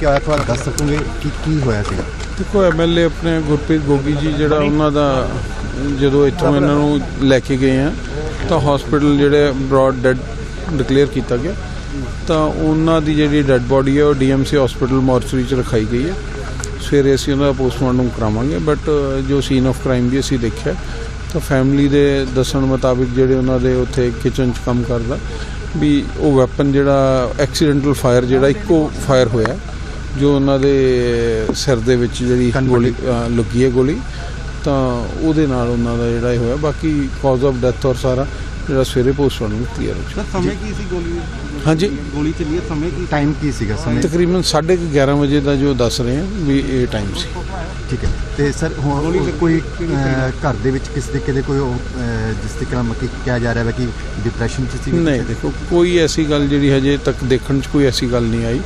ਕੇ ਆਇਆ ਥੋੜਾ ਦੱਸ ਸਕੋਗੇ ਕਿ ਕੀ ਹੋਇਆ ਸੀਗਾ? ਦੇਖੋ ਐਮਐਲਏ ਆਪਣੇ ਗੁਰਪ੍ਰੀਤ ਗੋਗੀ ਜੀ ਜਿਹੜਾ ਉਹਨਾਂ ਦਾ ਜਦੋਂ ਇੱਥੋਂ ਇਹਨਾਂ ਨੂੰ ਲੈ ਕੇ ਗਏ ਆ, ਤਾਂ ਹਸਪੀਟਲ ਜਿਹੜੇ ਬ੍ਰੌਡ ਡੈਡ ਡਿਕਲੇਅਰ ਕੀਤਾ ਗਿਆ। ਤਾਂ ਉਹਨਾਂ ਦੀ ਜਿਹੜੀ ਡੈੱਡ ਬੋਡੀ ਹੈ ਉਹ ਡੀਐਮਸੀ ਹਸਪੀਟਲ ਮੋਰਚਰੀ ਚ ਰਖਾਈ ਗਈ ਹੈ ਸਵੇਰੇ ਅਸੀਂ ਉਹਨਾਂ ਦਾ ਪੋਸਟਮਾਰਟਮ ਕਰਾਵਾਂਗੇ ਬਟ ਜੋ ਸੀਨ ਆਫ ਕ੍ਰਾਈਮ ਵੀ ਅਸੀਂ ਦੇਖਿਆ, ਤਾਂ ਫੈਮਿਲੀ ਦੇ ਦੱਸਣ ਮੁਤਾਬਿਕ ਜਿਹੜੇ ਉਹਨਾਂ ਦੇ ਉੱਥੇ ਕਿਚਨ 'ਚ ਕੰਮ ਕਰਦਾ, ਵੀ ਉਹ ਵੈਪਨ ਜਿਹੜਾ ਐਕਸੀਡੈਂਟਲ ਫਾਇਰ ਜਿਹੜਾ ਇੱਕੋ ਫਾਇਰ ਹੋਇਆ। ਜੋ ਉਹਨਾਂ ਦੇ ਸਿਰ ਦੇ ਵਿੱਚ ਜਿਹੜੀ ਗੋਲੀ ਲੱਗੀ ਹੈ ਗੋਲੀ ਤਾਂ ਉਹਦੇ ਨਾਲ ਉਹਨਾਂ ਦਾ ਜਿਹੜਾ ਇਹ ਹੋਇਆ। ਬਾਕੀ ਕਾਜ਼ ਆਫ ਡੈਥ ਔਰ ਸਾਰਾ ਜਿਹੜਾ ਸਵੇਰੇ ਪੋਸਟਮਾਰਟਮ ਕਲੀਅਰ ਹੋ ਸਰ ਸਮੇਂ ਕੀ ਸੀ ਗੋਲੀ। ਹਾਂਜੀ। ਗੋਲੀ ਚੱਲੀ ਹੈ ਸਮੇਂ ਕੀ ਟਾਈਮ ਕੀ ਸੀਗਾ ਸਮੇਂ? ਤਕਰੀਬਨ 11:30 ਵਜੇ ਦਾ ਜੋ ਦੱਸ ਰਹੇ ਆ ਵੀ ਇਹ ਟਾਈਮ ਸੀ। ਠੀਕ ਹੈ। ਤੇ ਸਰ ਹੁਣ ਕੋਈ ਅਹ, ਘਰ ਦੇ ਵਿੱਚ ਕਿਸੇ ਤਰੀਕੇ ਦੇ ਕੋਈ ਜਿਸ ਤਰੀਕੇ ਨਾਲ ਮੱਕੀ ਕਿਹਾ ਜਾ ਰਿਹਾ ਹੈ ਕਿ ਡਿਪਰੈਸ਼ਨ ਚ ਸੀ ਨਹੀਂ ਦੇਖੋ ਕੋਈ ਐਸੀ ਗੱਲ ਜਿਹੜੀ ਹਜੇ ਤੱਕ ਦੇਖਣ 'ਚ ਕੋਈ ਐਸੀ ਗੱਲ ਨਹੀਂ ਆਈ।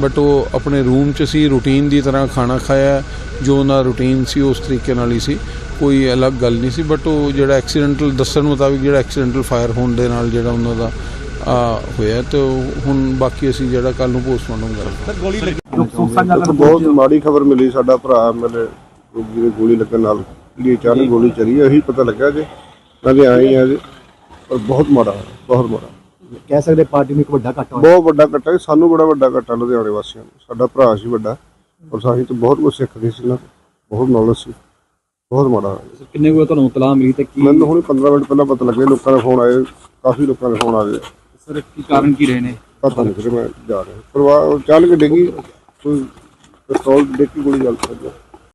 ਬਟ ਉਹ ਆਪਣੇ ਰੂਮ 'ਚ ਸੀ ਰੂਟੀਨ ਦੀ ਤਰ੍ਹਾਂ ਖਾਣਾ ਖਾਇਆ ਜੋ ਉਹਨਾਂ ਰੂਟੀਨ ਸੀ ਉਸ ਤਰੀਕੇ ਨਾਲ ਹੀ ਸੀ। ਕੋਈ ਅਲੱਗ ਗੱਲ ਨਹੀਂ ਸੀ ਬਟ ਉਹ ਜਿਹੜਾ ਐਕਸੀਡੈਂਟਲ ਦੱਸਣ ਮੁਤਾਬਿਕ ਜਿਹੜਾ ਐਕਸੀਡੈਂਟਲ ਫਾਇਰ ਹੋਣ ਦੇ ਨਾਲ ਜਿਹੜਾ ਉਹਨਾਂ ਦਾ ਆ ਹੋਇਆ ਤੇ ਉਹ ਹੁਣ ਬਾਕੀ ਅਸੀਂ ਜਿਹੜਾ ਕੱਲ ਨੂੰ ਪੋਸਟਮਾਰਟਮ ਕਰਾਂਗੇ। ਸਰ ਗੋਲੀ ਲੱਗੀ। ਬਹੁਤ ਮਾੜੀ ਖਬਰ ਮਿਲੀ ਸਾਡਾ ਭਰਾ ਮੇਰੇ ਰੋਗੀ ਦੇ ਗੋਲੀ ਲੱਗਣ ਨਾਲ ਜਿਹੜੀ ਅਚਾਨਕ ਗੋਲੀ ਚੱਲੀ ਹੈ, ਇਹੀ ਪਤਾ ਲੱਗਾ ਜੇ। ਨਾਲੇ ਆਏ ਆ ਜੀ। ਪਰ ਬਹੁਤ ਮਾੜਾ ਬਹੁਤ ਮਾੜਾ। ਕਹਿ ਸਕਦੇ ਪਾਰਟੀ ਨੂੰ ਇੱਕ ਵੱਡਾ ਘਾਟਾ ਬਹੁਤ ਵੱਡਾ ਘਟਾ ਹੈ, ਸਾਨੂੰ ਬੜਾ ਵੱਡਾ ਘਟਾ ਲੁਧਿਆਣੇ ਵਾਸੀਆਂ ਨੂੰ। ਸਾਡਾ ਭਰਾ ਸੀ ਵੱਡਾ ਔਰ ਸਾਹੀਂ ਤੋਂ ਬਹੁਤ ਕੁਝ ਸਿੱਖਦੇ ਸੀ ਨਾ। ਬਹੁਤ ਨੌਲੇਜ ਸੀ। ਬਹੁਤ ਮਾੜਾ। ਕਿੰਨੇ ਕੋ ਤੁਹਾਨੂੰ ਇਤਲਾਹ ਮਿਲੀ ਤੇ ਕੀ ਮੈਨੂੰ ਹੁਣ 15 ਮਿੰਟ ਪਹਿਲਾਂ ਪਤਾ ਲੱਗਿਆ। ਲੋਕਾਂ ਦੇ ਫੋਨ ਆਏ। ਕਾਫੀ ਲੋਕਾਂ ਦੇ ਫੋਨ ਆ ਗਏ। ਸਰ ਕੀ ਕਾਰਨ ਕੀ ਰਹੇ ਨੇ? ਪਤਾ ਨਹੀਂ ਮੈਂ ਜਾ ਰਿਹਾ। ਪਰਿਵਾਰ ਚੱਲ ਕੇ ਡਿੱਗੀ। ਕੋਈ ਪਿਸਤੌਲ ਡਿੱਗ ਕੇ ਗੋਲੀ ਚੱਲ ਸਕਦੀ